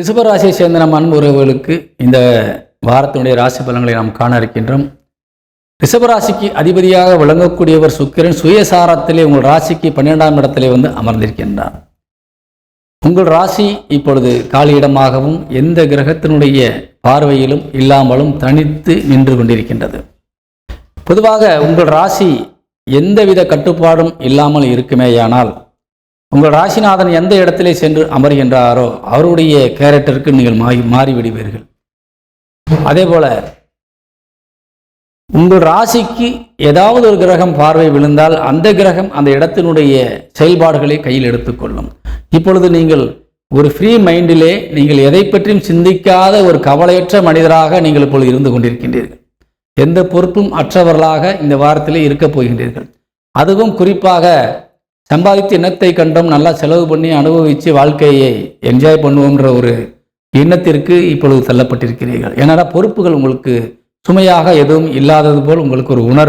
ரிஷபராசியை சேர்ந்த நம் அன்பு உறவுகளுக்கு இந்த வாரத்தினுடைய ராசி பலன்களை நாம் காண இருக்கின்றோம். ரிஷபராசிக்கு அதிபதியாக விளங்கக்கூடியவர் சுக்கிரன் சுயசாரத்திலே உங்கள் ராசிக்கு பன்னிரெண்டாம் இடத்திலே வந்து அமர்ந்திருக்கின்றார். உங்கள் ராசி இப்பொழுது காலியிடமாகவும் எந்த கிரகத்தினுடைய பார்வையிலும் இல்லாமலும் தனித்து நின்று கொண்டிருக்கின்றது. பொதுவாக உங்கள் ராசி எந்தவித கட்டுப்பாடும் இல்லாமல் இருக்குமேயானால் உங்கள் ராசிநாதன் எந்த இடத்திலே சென்று அமர்கின்றாரோ அவருடைய கேரக்டருக்கு நீங்கள் மாறி மாறிவிடுவீர்கள். அதே போல உங்கள் ராசிக்கு ஏதாவது ஒரு கிரகம் பார்வை விழுந்தால் அந்த கிரகம் அந்த இடத்தினுடைய செயல்பாடுகளை கையில் எடுத்துக்கொள்ளும். இப்பொழுது நீங்கள் ஒரு ஃப்ரீ மைண்டிலே நீங்கள் எதை பற்றியும் சிந்திக்காத ஒரு கவலையற்ற மனிதராக நீங்கள் இப்பொழுது இருந்து கொண்டிருக்கின்றீர்கள். எந்த பொறுப்பும் அற்றவர்களாக இந்த வாரத்திலே இருக்கப் போகின்றீர்கள். அதுவும் குறிப்பாக சம்பாதித்து இனத்தை கண்டோம்? நல்லா செலவு பண்ணி அனுபவித்து வாழ்க்கையை என்ஜாய் பண்ணுவோம்ன்ற ஒரு எண்ணத்திற்கு இப்பொழுது தள்ளப்பட்டிருக்கிறீர்கள். ஏன்னா பொறுப்புகள் உங்களுக்கு சுமையாக எதுவும் இல்லாதது போல் உங்களுக்கு ஒரு உணர்வு.